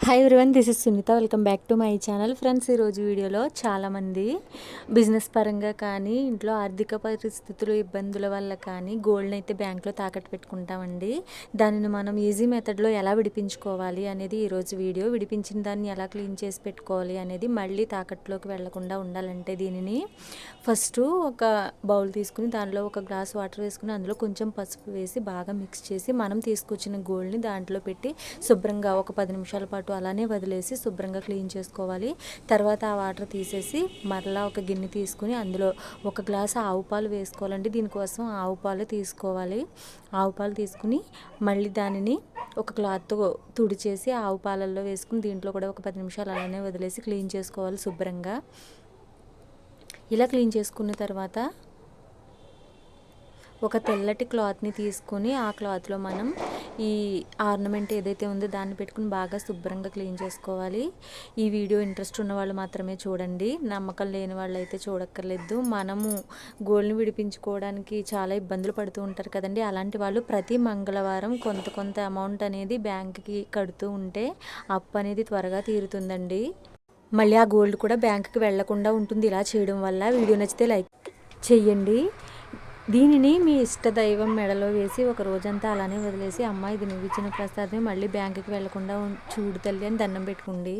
Hi everyone this is Sunitha welcome back to my channel friends ఈరోజు వీడియోలో చాలామంది business పరంగా కానీ ఇంట్లో ఆర్థిక పరిస్థితులు ఇబ్బందుల వల్ల కానీ గోల్డ్ని అయితే బ్యాంక్లో తాకట్టు పెట్టుకుంటామండి. దానిని మనం ఈజీ మెథడ్లో ఎలా విడిపించుకోవాలి అనేది ఈరోజు వీడియో. విడిపించిన దాన్ని ఎలా క్లీన్ చేసి పెట్టుకోవాలి అనేది మళ్ళీ తాకట్టులోకి వెళ్ళకుండా ఉండాలంటే దీనిని ఫస్ట్ ఒక బౌల్ తీసుకుని దానిలో ఒక గ్లాస్ వాటర్ వేసుకుని అందులో కొంచెం పసుపు వేసి బాగా మిక్స్ చేసి మనం తీసుకొచ్చిన గోల్డ్ని దాంట్లో పెట్టి శుభ్రంగా ఒక పది నిమిషాల పాటు అలానే వదిలేసి శుభ్రంగా క్లీన్ చేసుకోవాలి. తర్వాత ఆ వాటర్ తీసేసి మరలా ఒక గిన్నె తీసుకుని అందులో ఒక గ్లాస్ ఆవు పాలు వేసుకోవాలండి. దీనికోసం ఆవు పాలు తీసుకోవాలి. ఆవు పాలు తీసుకుని మళ్ళీ దానిని ఒక క్లాత్తో తుడిచేసి ఆవు పాలల్లో వేసుకుని దీంట్లో కూడా ఒక పది నిమిషాలు అలానే వదిలేసి క్లీన్ చేసుకోవాలి శుభ్రంగా. ఇలా క్లీన్ చేసుకున్న తర్వాత ఒక తెల్లటి క్లాత్ని తీసుకొని ఆ క్లాత్లో మనం ఈ ఆర్నమెంట్ ఏదైతే ఉందో దాన్ని పెట్టుకుని బాగా శుభ్రంగా క్లీన్ చేసుకోవాలి. ఈ వీడియో ఇంట్రెస్ట్ ఉన్న వాళ్ళు మాత్రమే చూడండి. నమ్మకం లేని వాళ్ళు అయితే చూడక్కర్లేదు. మనము గోల్డ్ని విడిపించుకోవడానికి చాలా ఇబ్బందులు పడుతూ ఉంటారు కదండి. అలాంటి వాళ్ళు ప్రతి మంగళవారం కొంత కొంత అమౌంట్ అనేది బ్యాంక్కి కడుతూ ఉంటే అప్పు అనేది త్వరగా తీరుతుందండి. మళ్ళీ ఆ గోల్డ్ కూడా బ్యాంకుకి వెళ్ళకుండా ఉంటుంది. ఇలా చేయడం వల్ల వీడియో నచ్చితే లైక్ చెయ్యండి దీనిని మీ ఇష్ట దైవం మెడలో వేసి ఒక రోజంతా అలానే వదిలేసి అమ్మ ఇది నువ్వు ఇచ్చిన ప్రసాదమే మళ్ళీ బ్యాంకుకి వెళ్ళకుండా చూడు తల్లి అని దండం పెట్టుకోండి.